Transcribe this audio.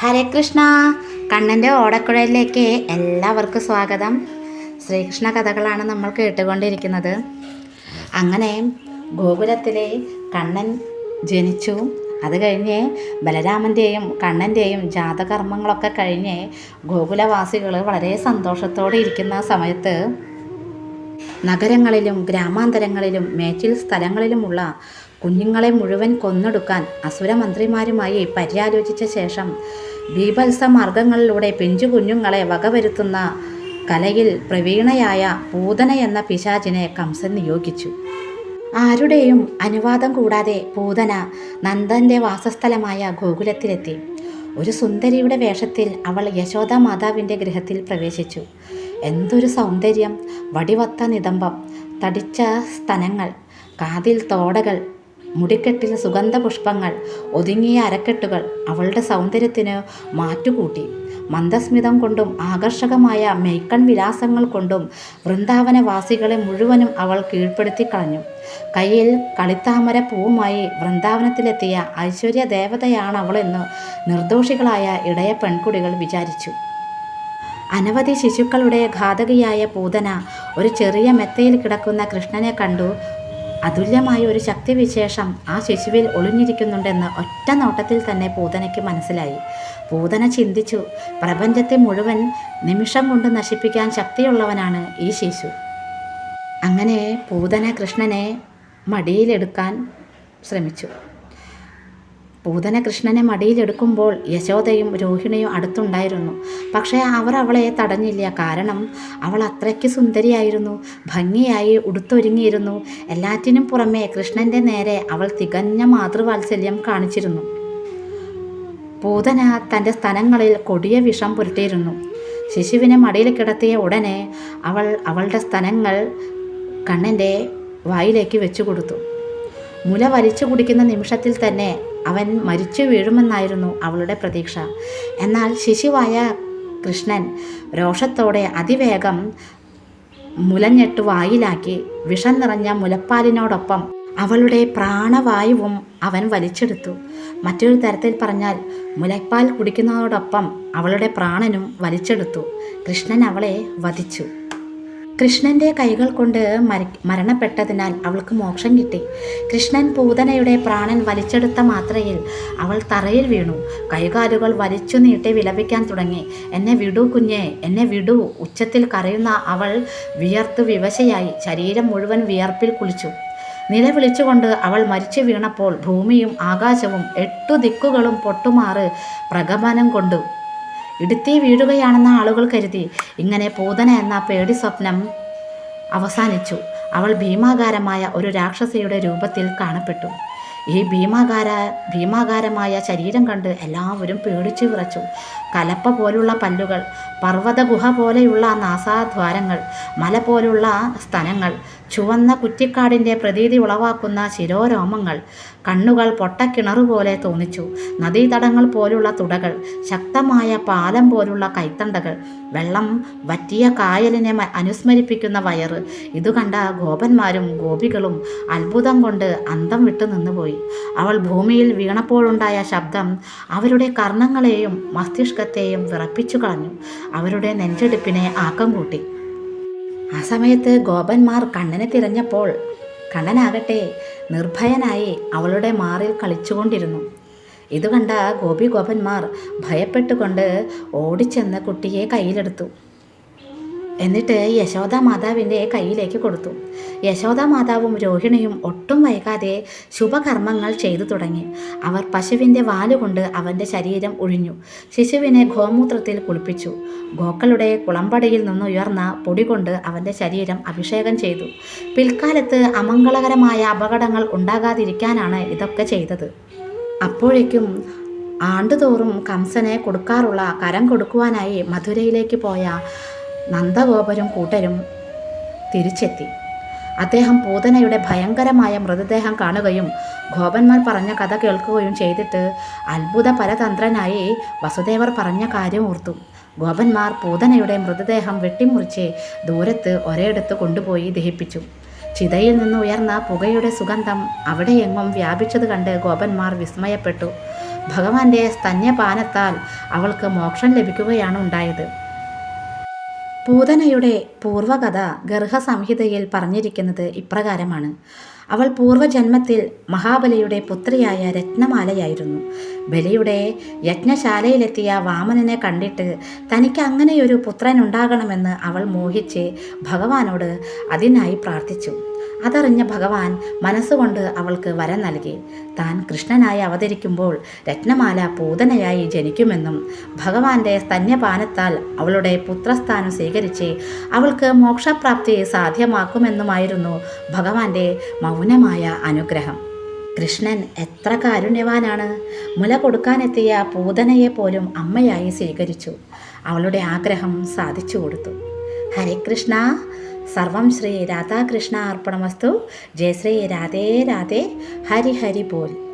ഹരേ കൃഷ്ണ. കണ്ണന്റെ ഓടക്കുഴലിലേക്ക് എല്ലാവർക്കും സ്വാഗതം. ശ്രീകൃഷ്ണ കഥകളാണ് നമ്മൾ കേട്ടുകൊണ്ടിരിക്കുന്നത്. അങ്ങനെ ഗോകുലത്തിലെ കണ്ണൻ ജനിച്ചു. അത് കഴിഞ്ഞ് ബലരാമന്റെയും കണ്ണന്റെയും ജാതകർമ്മങ്ങളൊക്കെ കഴിഞ്ഞ് ഗോകുലവാസികൾ വളരെ സന്തോഷത്തോടെ ഇരിക്കുന്ന സമയത്ത് നഗരങ്ങളിലും ഗ്രാമാന്തരങ്ങളിലും മേച്ചിൽ സ്ഥലങ്ങളിലുമുള്ള കുഞ്ഞുങ്ങളെ മുഴുവൻ കൊന്നൊടുക്കാൻ അസുരമന്ത്രിമാരുമായി പര്യാലോചിച്ച ശേഷം ബീഭത്സ മാർഗങ്ങളിലൂടെ പിഞ്ചു കുഞ്ഞുങ്ങളെ വകവരുത്തുന്ന കലയിൽ പ്രവീണയായ പൂതന എന്ന പിശാചിനെ കംസൻ നിയോഗിച്ചു. ആരുടെയും അനുവാദം കൂടാതെ പൂതന നന്ദന്റെ വാസസ്ഥലമായ ഗോകുലത്തിലെത്തി. ഒരു സുന്ദരിയുടെ വേഷത്തിൽ അവൾ യശോദ മാതാവിന്റെ ഗൃഹത്തിൽ പ്രവേശിച്ചു. എന്തൊരു സൗന്ദര്യം വടിവത്ത നിതംബം തടിച്ച സ്തനങ്ങൾ കാതിൽ തോടകൾ മുടിക്കെട്ടിൽ സുഗന്ധപുഷ്പങ്ങൾ ഒതുങ്ങിയ അരക്കെട്ടുകൾ അവളുടെ സൗന്ദര്യത്തിന് മാറ്റുകൂട്ടി. മന്ദസ്മിതം കൊണ്ടും ആകർഷകമായ മേക്കൺ വിലാസങ്ങൾ കൊണ്ടും വൃന്ദാവനവാസികളെ മുഴുവനും അവൾ കീഴ്പ്പെടുത്തി കളഞ്ഞു. കയ്യിൽ കളിത്താമര പൂവുമായി വൃന്ദാവനത്തിലെത്തിയ ഐശ്വര്യ ദേവതയാണ് അവളെന്ന് നിർദോഷികളായ ഇടയ പെൺകുടികൾ വിചാരിച്ചു. അനവധി ശിശുക്കളുടെ ഘാതകിയായ പൂതന ഒരു ചെറിയ മെത്തയിൽ കിടക്കുന്ന കൃഷ്ണനെ കണ്ടു അതുല്യമായ ഒരു ശക്തിവിശേഷം ആ ശിശുവിൽ ഒളിഞ്ഞിരിക്കുന്നുണ്ടെന്ന് ഒറ്റ നോട്ടത്തിൽ തന്നെ പൂതനയ്ക്ക് മനസ്സിലായി. പൂതന ചിന്തിച്ചു പ്രപഞ്ചത്തെ മുഴുവൻ നിമിഷം കൊണ്ട് നശിപ്പിക്കാൻ ശക്തിയുള്ളവനാണ് ഈ ശിശു അങ്ങനെ പൂതന കൃഷ്ണനെ മടിയിലെടുക്കാൻ ശ്രമിച്ചു. പൂതന കൃഷ്ണനെ മടിയിലെടുക്കുമ്പോൾ യശോദയും രോഹിണിയും അടുത്തുണ്ടായിരുന്നു. പക്ഷേ അവർ അവളെ തടഞ്ഞില്ല. കാരണം അവൾ അത്രയ്ക്ക് സുന്ദരിയായിരുന്നു. ഭംഗിയായി ഉടുത്തൊരുങ്ങിയിരുന്നു. എല്ലാറ്റിനും പുറമേ കൃഷ്ണന്റെ നേരെ അവൾ തികഞ്ഞ മാതൃവാത്സല്യം കാണിച്ചിരുന്നു. പൂതന തന്റെ സ്ഥലങ്ങളിൽ കൊടിയ വിഷം പുരട്ടിയിരുന്നു. ശിശുവിനെ മടിയിൽ കിടത്തിയ ഉടനെ അവൾ അവളുടെ സ്ഥലങ്ങൾ കണ്ണന്റെ വായിലേക്ക് വെച്ചു കൊടുത്തു മുല വലിച്ചു കുടിക്കുന്ന നിമിഷത്തിൽ തന്നെ അവൻ മരിച്ചു വീഴുമെന്നായിരുന്നു അവളുടെ പ്രതീക്ഷ. എന്നാൽ ശിശുവായ കൃഷ്ണൻ രോഷത്തോടെ അതിവേഗം മുലഞ്ഞെട്ട് വായിലാക്കി വിഷം നിറഞ്ഞ മുലപ്പാലിനോടൊപ്പം അവളുടെ പ്രാണവായുവും അവൻ വലിച്ചെടുത്തു. മറ്റൊരു തരത്തിൽ പറഞ്ഞാൽ മുലപ്പാൽ കുടിക്കുന്നതോടൊപ്പം അവളുടെ പ്രാണനും വലിച്ചെടുത്തു. കൃഷ്ണൻ അവളെ വധിച്ചു. കൃഷ്ണന്റെ കൈകൾ കൊണ്ട് മര മരണപ്പെട്ടതിനാൽ അവൾക്ക് മോക്ഷം കിട്ടി. കൃഷ്ണൻ പൂതനയുടെ പ്രാണൻ വലിച്ചെടുത്ത മാത്രയിൽ അവൾ തറയിൽ വീണു. കൈകാലുകൾ വലിച്ചു നീട്ടി വിലപിക്കാൻ തുടങ്ങി. എന്നെ വിടൂ കുഞ്ഞെ എന്നെ വിടൂ ഉച്ചത്തിൽ കരയുന്ന അവൾ വിയർത്ത് വിവശയായി ശരീരം മുഴുവൻ വിയർപ്പിൽ കുളിച്ചു. നിലവിളിച്ചുകൊണ്ട് അവൾ മരിച്ചു വീണപ്പോൾ ഭൂമിയും ആകാശവും എട്ടു ദിക്കുകളും പൊട്ടുമാറ് പ്രകമനം കൊണ്ടു. ഇടുത്തി വീഴുകയാണെന്ന ആളുകൾ കരുതി. ഇങ്ങനെ പൂതന എന്ന പേടി സ്വപ്നം അവസാനിച്ചു. അവൾ ഭീമാകാരമായ ഒരു രാക്ഷസിയുടെ രൂപത്തിൽ കാണപ്പെട്ടു. ഈ ഭീമാകാര ഭീമാകാരമായ ശരീരം കണ്ട് എല്ലാവരും പേടിച്ചു വിറച്ചു. കലപ്പ പോലുള്ള പല്ലുകൾ പർവതഗുഹ പോലെയുള്ള നാസാദ്വാരങ്ങൾ മല പോലുള്ള സ്തനങ്ങൾ ചുവന്ന കുറ്റിക്കാടിന്റെ പ്രതീതി ഉളവാക്കുന്ന ശിരോരോമങ്ങൾ കണ്ണുകൾ പൊട്ടക്കിണറു പോലെ തോന്നിച്ചു. നദീതടങ്ങൾ പോലുള്ള തുടകൾ ശക്തമായ പാലം പോലുള്ള കൈത്തണ്ടകൾ വെള്ളം വറ്റിയ കായലിനെ അനുസ്മരിപ്പിക്കുന്ന വയറ്. ഇതു കണ്ട ഗോപന്മാരും ഗോപികളും അത്ഭുതം കൊണ്ട് അന്തം വിട്ടു നിന്നുപോയി. അവൾ ഭൂമിയിൽ വീണപ്പോഴുണ്ടായ ശബ്ദം അവരുടെ കർണങ്ങളെയും മസ്തിഷ്കത്തെയും വിറപ്പിച്ചു കളഞ്ഞു. അവരുടെ നെഞ്ചെടുപ്പിനെ ആക്കം കൂട്ടി. ആ സമയത്ത് ഗോപന്മാർ കണ്ണനെ തിരഞ്ഞപ്പോൾ കണ്ണനാകട്ടെ നിർഭയനായി അവളുടെ മാറിൽ കളിച്ചുകൊണ്ടിരുന്നു. ഇത് കണ്ട ഗോപി ഗോപന്മാർ ഭയപ്പെട്ടുകൊണ്ട് ഓടിച്ചെന്ന് കുട്ടിയെ കയ്യിലെടുത്തു. എന്നിട്ട് യശോദാ മാതാവിന്റെ കയ്യിലേക്ക് കൊടുത്തു. യശോദാ മാതാവും രോഹിണിയും ഒട്ടും വൈകാതെ ശുഭകർമ്മങ്ങൾ ചെയ്തു തുടങ്ങി. അവർ പശുവിന്റെ വാലുകൊണ്ട് അവന്റെ ശരീരം ഒഴിഞ്ഞു ശിശുവിനെ ഗോമൂത്രത്തിൽ കുളിപ്പിച്ചു. ഗോക്കളുടെ കുളമ്പടയിൽ നിന്നുയർന്ന പൊടി കൊണ്ട് അവന്റെ ശരീരം അഭിഷേകം ചെയ്തു. പിൽക്കാലത്ത് അമംഗളകരമായ അപകടങ്ങൾ ഉണ്ടാകാതിരിക്കാനാണ് ഇതൊക്കെ ചെയ്തത്. അപ്പോഴേക്കും ആണ്ടുതോറും കംസനെ കൊടുക്കാറുള്ള കരം കൊടുക്കുവാനായി മധുരയിലേക്ക് പോയ നന്ദഗോപരും കൂട്ടരും തിരിച്ചെത്തി. അദ്ദേഹം പൂതനയുടെ ഭയങ്കരമായ മൃതദേഹം കാണുകയും ഗോപന്മാർ പറഞ്ഞ കഥ കേൾക്കുകയും ചെയ്തിട്ട് അത്ഭുത പരതന്ത്രനായി വസുദേവർ പറഞ്ഞ കാര്യം ഓർത്തു. ഗോപന്മാർ പൂതനയുടെ മൃതദേഹം വെട്ടിമുറിച്ച് ദൂരത്ത് ഒരേടത്ത് കൊണ്ടുപോയി ദഹിപ്പിച്ചു. ചിതയിൽ നിന്ന് ഉയർന്ന പുകയുടെ സുഗന്ധം അവിടെയെങ്ങും വ്യാപിച്ചത് കണ്ട് ഗോപന്മാർ വിസ്മയപ്പെട്ടു. ഭഗവാന്റെ സ്തന്യപാനത്താൽ അവൾക്ക് മോക്ഷം ലഭിക്കുകയാണ് ഉണ്ടായത്. പൂതനയുടെ പൂർവകഥ ഗർഹസംഹിതയിൽ പറഞ്ഞിരിക്കുന്നത് ഇപ്രകാരമാണ്. അവൾ പൂർവജന്മത്തിൽ മഹാബലിയുടെ പുത്രിയായ രത്നമാലയായിരുന്നു. ബലിയുടെ യജ്ഞശാലയിലെത്തിയ വാമനനെ കണ്ടിട്ട് തനിക്ക് അങ്ങനെയൊരു പുത്രനുണ്ടാകണമെന്ന് അവൾ മോഹിച്ച് ഭഗവാനോട് അതിനായി പ്രാർത്ഥിച്ചു. അതറിഞ്ഞ ഭഗവാൻ മനസ്സുകൊണ്ട് അവൾക്ക് വരം നൽകി. താൻ കൃഷ്ണനായി അവതരിക്കുമ്പോൾ രത്നമാല പൂതനയായി ജനിക്കുമെന്നും ഭഗവാന്റെ സ്തന്യപാനത്താൽ അവളുടെ പുത്രസ്ഥാനം സ്വീകരിച്ച് അവൾക്ക് മോക്ഷപ്രാപ്തി സാധ്യമാക്കുമെന്നുമായിരുന്നു ഭഗവാന്റെ മൗനമായ അനുഗ്രഹം. കൃഷ്ണൻ എത്ര കാരുണ്യവാനാണ്. മുല കൊടുക്കാനെത്തിയ പൂതനയെ പോലും അമ്മയായി സ്വീകരിച്ചു. അവളുടെ ആഗ്രഹം സാധിച്ചു കൊടുത്തു. ഹരേ കൃഷ്ണ. സർവം ശ്രീ രാധാകൃഷ്ണ അർപ്പണമസ്തു. ജയ ശ്രീ രാധേ രാധേ. ഹരി ഹരി ബോൽ.